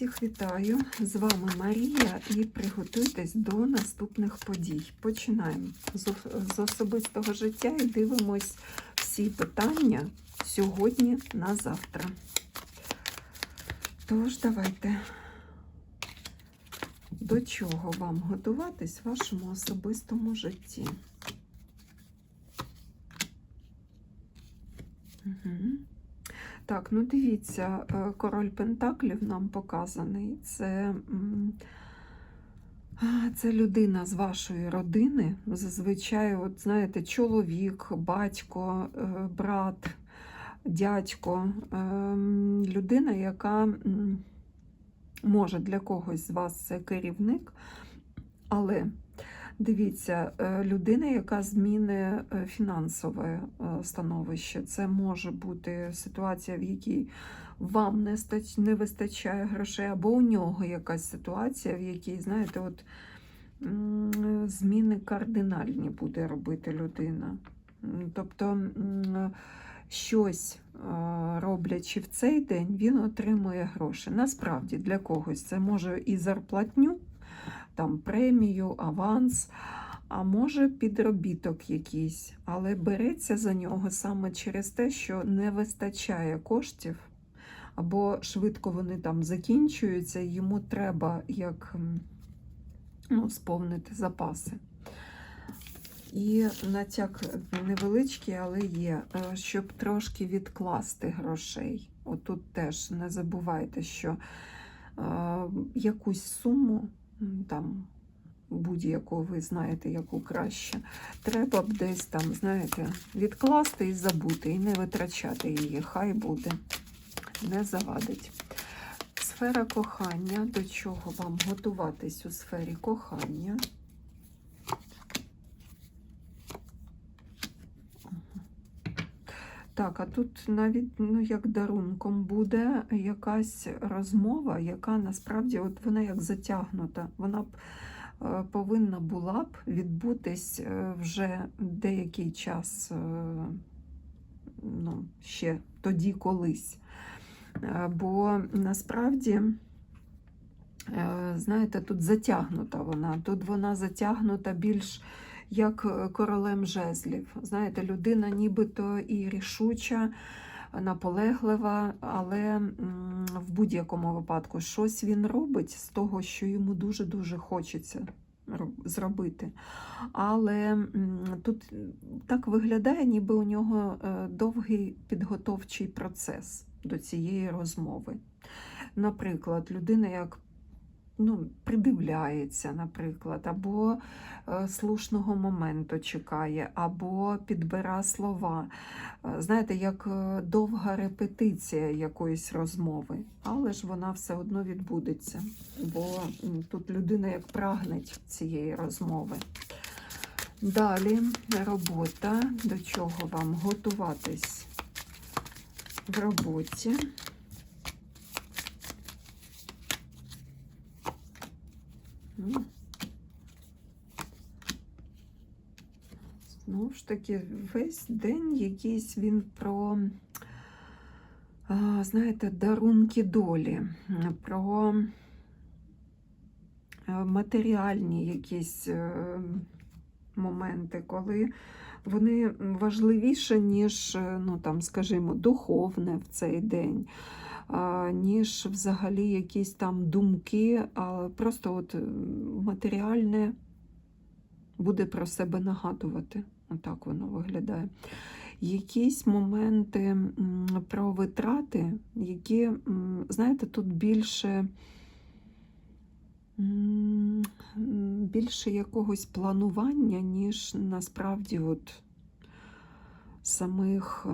Всіх вітаю! З вами Марія і приготуйтесь до наступних подій. Починаємо з, особистого життя і дивимось всі питання сьогодні на завтра. Тож, давайте. До чого вам готуватись в вашому особистому житті? Угу. Так, ну дивіться, е, король Пентаклів нам показаний. Це, це людина з вашої родини. Зазвичай, от знаєте, чоловік, батько, е, брат, дядько. ем, Людина, яка може для когось з вас це керівник, але Дивіться, е, людина, яка зміни е, фінансове е, становище. Це може бути ситуація, в якій вам не не вистачає грошей, або у нього якась ситуація, в якій, знаєте, от зміни кардинальні буде робити людина. Тобто щось роблячи в цей день, він отримує гроші. Насправді для когось це може і зарплатню там премію, аванс, а може підробіток якийсь, але береться за нього саме через те, що не вистачає коштів, або швидко вони там закінчуються, йому треба як ну, сповнити запаси. І натяк невеличкий, але є, е, щоб трошки відкласти грошей. Отут теж не забувайте, що е, якусь суму там будь-яку, ви знаєте, яку краще. Треба б десь там, знаєте, відкласти і забути, і не витрачати її. Хай буде, не завадить. Сфера кохання. До чого вам готуватись у сфері кохання? Так, а тут навіть ну, як дарунком буде якась розмова, яка насправді от вона як затягнута. Вона б е, повинна була б відбутись е, вже деякий час, е, ну, ще тоді колись. Бо насправді, знаєте, тут затягнута вона, тут вона затягнута більш як е, королем жезлів. Знаєте, людина нібито і рішуча, наполеглива, але в будь-якому випадку щось він робить з того, що йому дуже-дуже хочеться зробити. Але тут так виглядає, ніби у нього е, довгий підготовчий процес до цієї розмови. Наприклад, людина як ну, придивляється, наприклад, або е, слушного моменту чекає, або підбира слова. Е, Знаєте, як е, довга репетиція якоїсь розмови, але ж вона все одно відбудеться, бо тут людина як прагне цієї розмови. Далі робота, до чого вам готуватись в роботі. Знову ж таки, весь день якийсь він про, знаєте, дарунки долі, про е, матеріальні якісь е, моменти, коли вони важливіше, ніж, е, ну, там, скажімо, духовне в цей день ніж взагалі якісь там думки, а просто от матеріальне буде про себе нагадувати. Отак воно виглядає. Якісь моменти про витрати, які, знаєте, тут більше, більше якогось планування, ніж насправді от самих.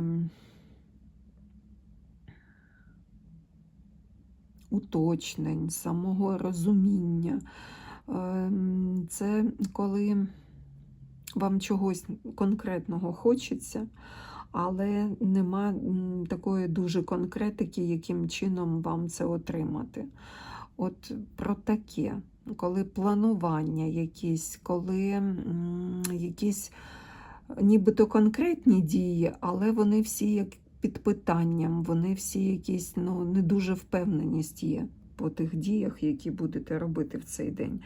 Уточнень, самого розуміння. Ем, Це коли вам чогось конкретного хочеться, але нема такої дуже конкретики, яким чином вам це отримати. От про таке, коли планування якісь, коли якісь нібито конкретні дії, але вони всі як під питанням, вони всі якісь ну, не дуже впевненість є. по тих діях, які будете робити в цей день.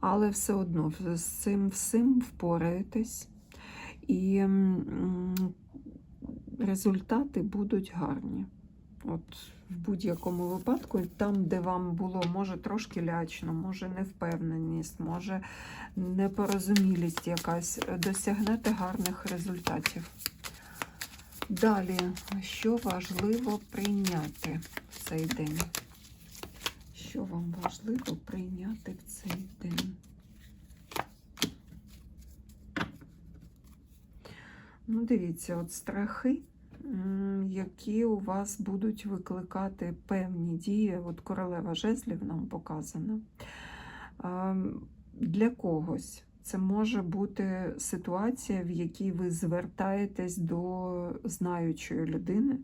Але все одно з цим всім впораєтесь, і результати будуть гарні. От в будь-якому випадку, там, де вам було, може, трошки лячно, може невпевненість, може непорозумілість якась, досягнете гарних результатів. Далі, що важливо прийняти в цей день? Що вам важливо прийняти в цей день? Ну, дивіться, от страхи, які у вас будуть викликати певні дії. От королева жезлів нам показана. Ем, Для когось це може бути ситуація, в якій ви звертаєтесь до знаючої людини,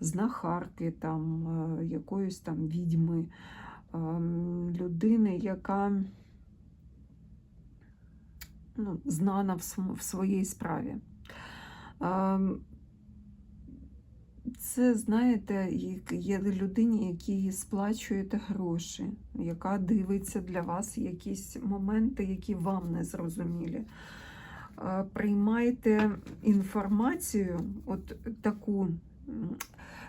знахарки, там, е, якоїсь там відьми, ем, людини, яка ну, знана в своїй справі. Це, знаєте, є людині, якій сплачуєте гроші, яка дивиться для вас якісь моменти, які вам не зрозумілі. Е, Приймайте інформацію, от таку,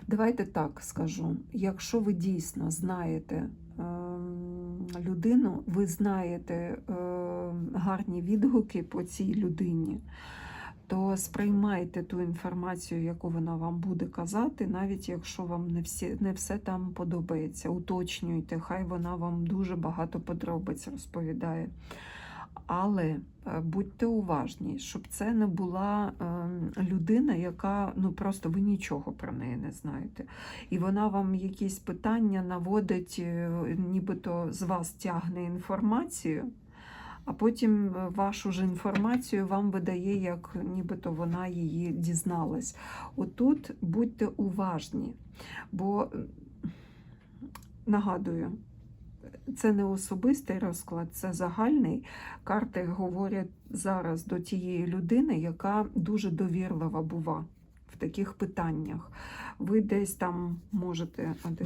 давайте так скажу, якщо ви дійсно знаєте ем, людину, ви знаєте ем, гарні відгуки по цій людині то сприймайте ту інформацію, яку вона вам буде казати, навіть якщо вам не, всі, не все там подобається. Уточнюйте, хай вона вам дуже багато подробиць розповідає. Але е, будьте уважні, щоб це не була е, людина, яка ну просто ви нічого про неї не знаєте. І вона вам якісь питання наводить, е, нібито з вас тягне інформацію, а потім е, вашу ж інформацію вам видає, як нібито вона її дізналась. Отут будьте уважні, бо нагадую, це не особистий розклад, це загальний. Карти говорять зараз до тієї людини, яка дуже довірлива бува в таких питаннях. Ви десь там можете, а де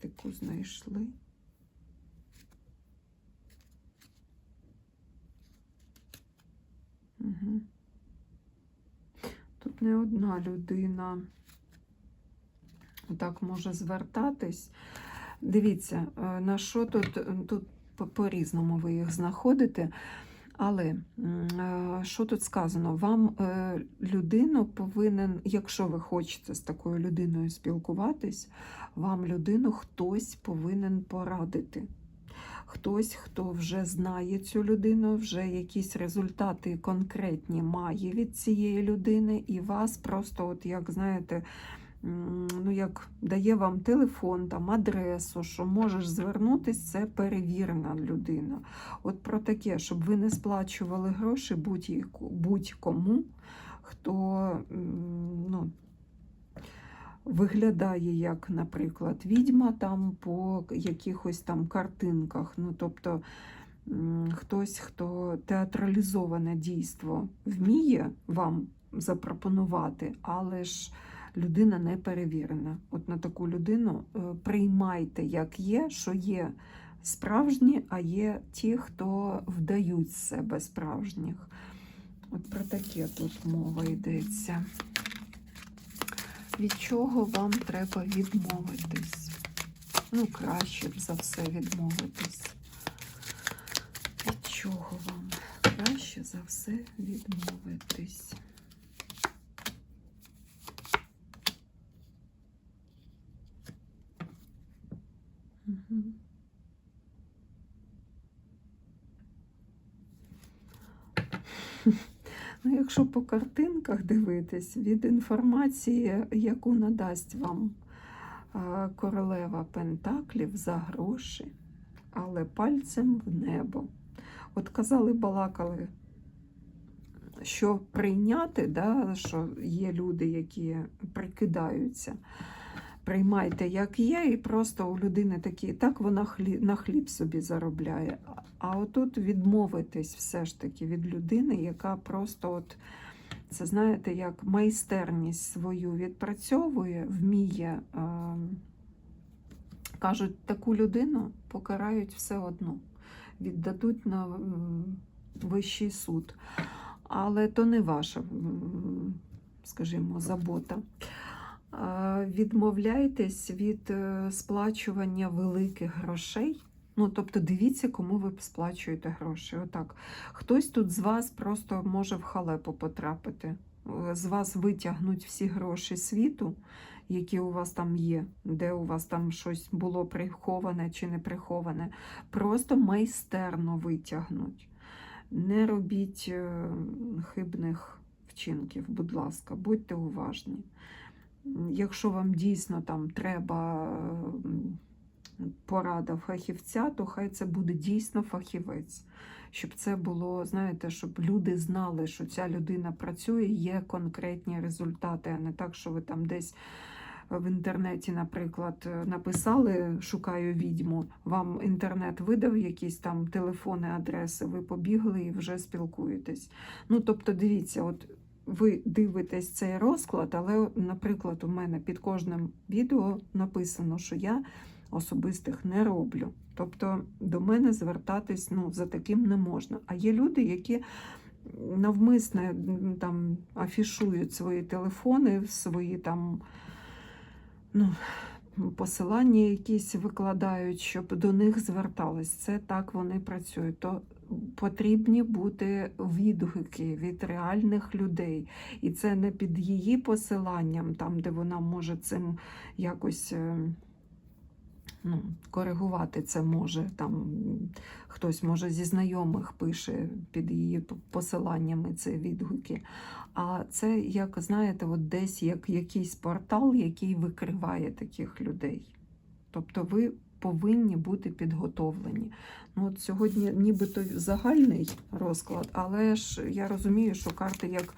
таку знайшли? Угу. Тут не одна людина так може звертатись. Дивіться, е, на що тут, тут по- по-різному ви їх знаходите. Але е, що тут сказано? Вам е, людину повинен, якщо ви хочете з такою людиною спілкуватись, вам людину хтось повинен порадити. Хтось, хто вже знає цю людину, вже якісь результати конкретні має від цієї людини, і вас просто, от як знаєте, ну як дає вам телефон, там адресу, що можеш звернутися, це перевірена людина. От про таке, щоб ви не сплачували гроші будь-кому, хто ну, виглядає як, наприклад, відьма там по якихось там картинках. Ну, тобто хтось, хто театралізоване дійство вміє вам запропонувати, але ж людина не перевірена. От на таку людину е, приймайте, як є, що є справжні, а є ті, хто вдають себе справжніх. От про таке тут мова йдеться. Від чого вам треба відмовитись? Ну, краще б за все відмовитись. Від чого вам краще за все відмовитись? Угу. Ну, якщо по картинках дивитись, від інформації, яку надасть вам королева Пентаклів за гроші, але пальцем в небо. От казали, балакали, що прийняти, да, що є люди, які прикидаються. Приймайте, як є, і просто у людини такі, так вона хліб, на хліб собі заробляє. А- отут відмовитись все ж таки від людини, яка просто от, це знаєте, як майстерність свою відпрацьовує, вміє е, Кажуть, таку людину покарають все одно, віддадуть на вищий суд. Але то не ваша, скажімо, забота. Відмовляйтесь від е, сплачування великих грошей. Ну, тобто, дивіться, кому ви сплачуєте гроші. Отак. Хтось тут з вас просто може в халепу потрапити. Е, З вас витягнуть всі гроші світу, які у вас там є, де у вас там щось було приховане чи не приховане. Просто майстерно витягнуть. Не робіть е, хибних вчинків, будь ласка, будьте уважні. Якщо вам дійсно там треба порада фахівця, то хай це буде дійсно фахівець. Щоб це було, знаєте, щоб люди знали, що ця людина працює, є конкретні результати, а не так, що ви там десь в інтернеті, наприклад, написали Шукаю відьму, вам інтернет видав якісь там телефони, адреси, ви побігли і вже спілкуєтесь. Ну, тобто, дивіться, от ви дивитесь цей розклад, але, наприклад, у мене під кожним відео написано, що я особистих не роблю. Тобто до мене звертатись ну, за таким не можна. А є люди, які навмисне там афішують свої телефони, свої там ну, посилання якісь викладають, щоб до них звертались. Це так вони працюють. То потрібні бути відгуки від реальних людей. І це не під її посиланням, там, де вона може цим якось. е, Ну, коригувати це може там хтось може зі знайомих пише під її посиланнями це відгуки. А це, як знаєте, от десь як якийсь портал, який викриває таких людей. Тобто ви повинні бути підготовлені. Ну, от сьогодні нібито загальний розклад, але ж я розумію, що карти як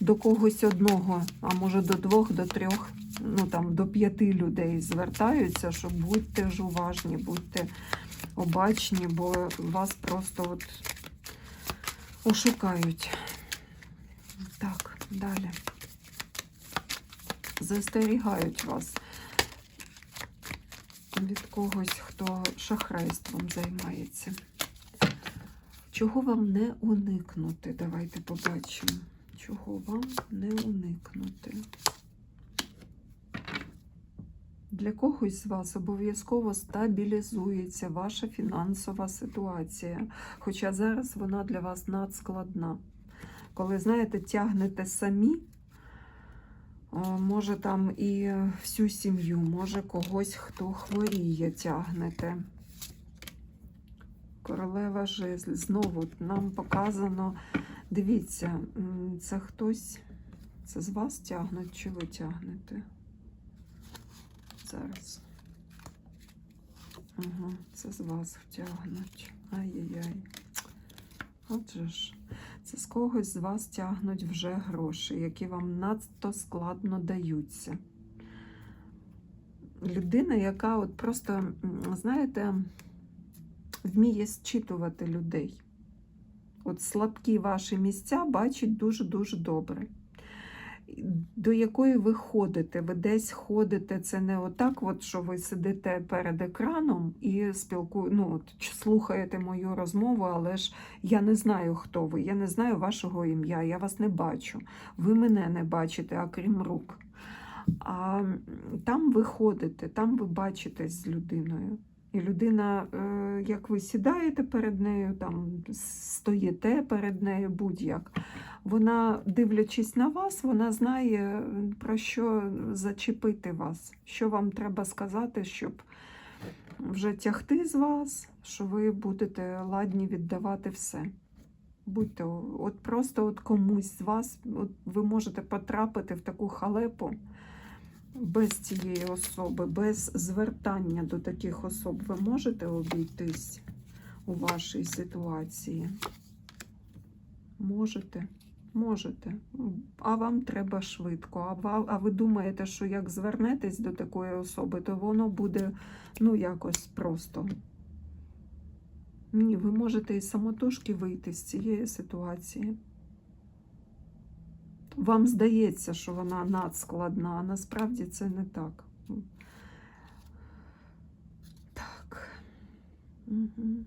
до когось одного, а може до двох, до трьох, ну там до п'яти людей звертаються, що будьте ж уважні, будьте обачні, бо вас просто от ошукають. Так, далі. Застерігають вас від когось, хто шахрайством займається. Чого вам не уникнути? Давайте побачимо. Чого вам не уникнути? Для когось з вас обов'язково стабілізується ваша фінансова ситуація, хоча зараз вона для вас надскладна. Коли, знаєте, тягнете самі, може там і всю сім'ю, може когось, хто хворіє, тягнете. Королева жезл. Знову нам показано. Дивіться, це хтось. Це з вас тягнуть чи ви тягнете? Зараз. Ага, це з вас втягнуть. Ай-яй-яй. Отже ж, з когось з вас тягнуть вже гроші, які вам надто складно даються. Людина, яка от просто, знаєте, вміє зчитувати людей. От слабкі ваші місця бачить дуже-дуже добре. До якої ви ходите, ви десь ходите, це не отак, от, що ви сидите перед екраном і спілку... ну, от, слухаєте мою розмову, але ж я не знаю, хто ви, я не знаю вашого ім'я, я вас не бачу. Ви мене не бачите, а крім рук. А там ви ходите, там ви бачитесь з людиною. І людина, е, як ви сідаєте перед нею, там стоїте перед нею, будь-як. Вона, дивлячись на вас, вона знає, про що зачепити вас, що вам треба сказати, щоб вже тягти з вас, що ви будете ладні віддавати все. Будьте, от просто от комусь з вас, от ви можете потрапити в таку халепу без цієї особи, без звертання до таких особ. Ви можете обійтись у вашій ситуації? Можете. Можете, а вам треба швидко. А, ви думаєте, що як звернетесь до такої особи, то воно буде ну якось просто. Ні, ви можете із самотужки вийти з цієї ситуації. Вам здається, що вона надскладна, а насправді це не так. Угу.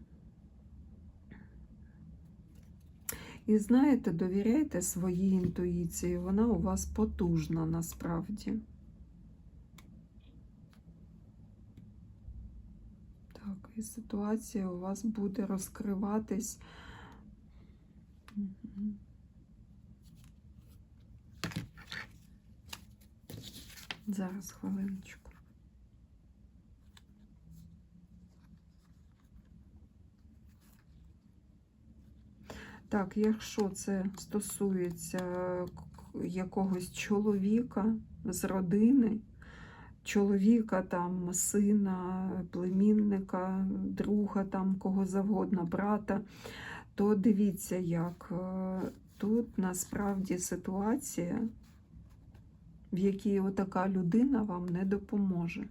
І знаєте, довіряйте своїй інтуїції, вона у вас потужна насправді. Так, і ситуація у вас буде розкриватись. Зараз хвилиночку. Так, якщо це стосується якогось чоловіка з родини, чоловіка, там, сина, племінника, друга, там, кого завгодно, брата, то дивіться, як е, тут насправді ситуація, в якій отака людина вам не допоможе.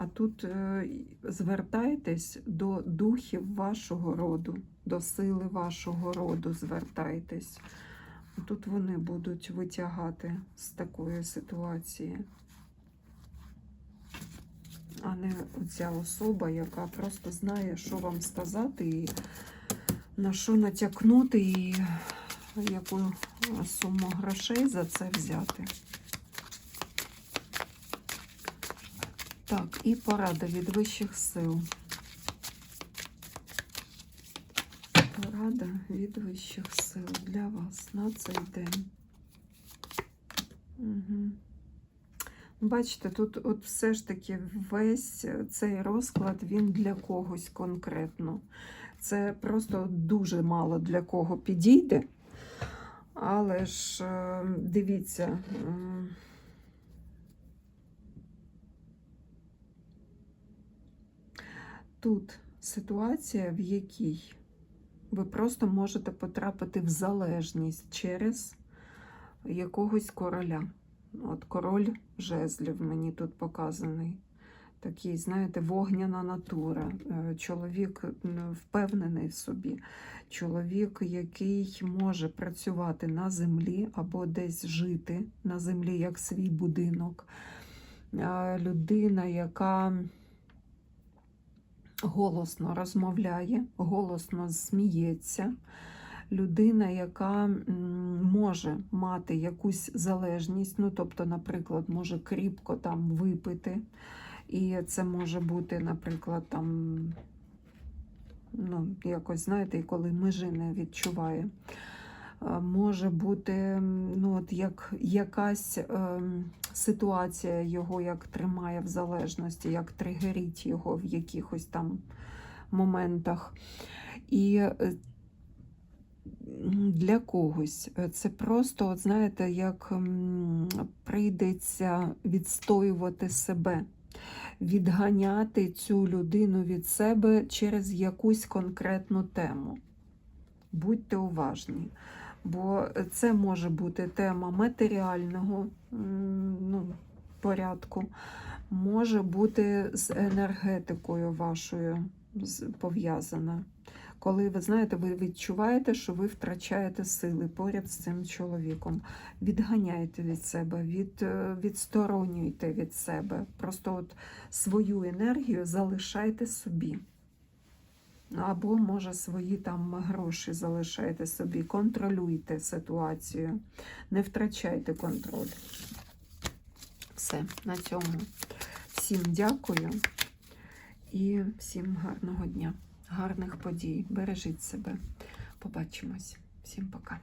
А тут е, звертайтесь до духів вашого роду, до сили вашого роду звертайтесь. Тут вони будуть витягати з такої ситуації, а не ця особа, яка просто знає, що вам сказати, і на що натякнути, і яку суму грошей за це взяти. Так, і порада від вищих сил. Порада від вищих сил для вас на цей день. Угу. Бачите, тут от все ж таки весь цей розклад він для когось конкретно. Це просто дуже мало для кого підійде. Але ж е, дивіться. Тут ситуація, в якій ви просто можете потрапити в залежність через якогось короля. От король жезлів мені тут показаний. Такий, знаєте, вогняна натура. Е, Чоловік впевнений в собі. Чоловік, який може працювати на землі або десь жити на землі як свій будинок. Е, Людина, яка голосно розмовляє, голосно сміється. Людина, яка може мати якусь залежність, ну, тобто, наприклад, може кріпко там випити, і це може бути, наприклад, там, ну, якось, знаєте, коли межі не відчуває. Е, Може бути ну, от як якась ем, ситуація його як тримає в залежності, як тригерить його в якихось там моментах. І е, для когось е, це просто, от знаєте, як прийдеться відстоювати себе, відганяти цю людину від себе через якусь конкретну тему. Будьте уважні, бо це може бути тема матеріального ну, порядку, може бути з енергетикою вашою пов'язана. Коли ви знаєте, ви відчуваєте, що ви втрачаєте сили поряд з цим чоловіком. Відганяйте від себе, від, е, відсторонюйте від себе. Просто от свою енергію залишайте собі. Або, може, свої там гроші залишайте собі, контролюйте ситуацію, не втрачайте контроль. Все, на цьому. Всім дякую і всім гарного дня, гарних подій. Бережіть себе. Побачимось. Всім пока.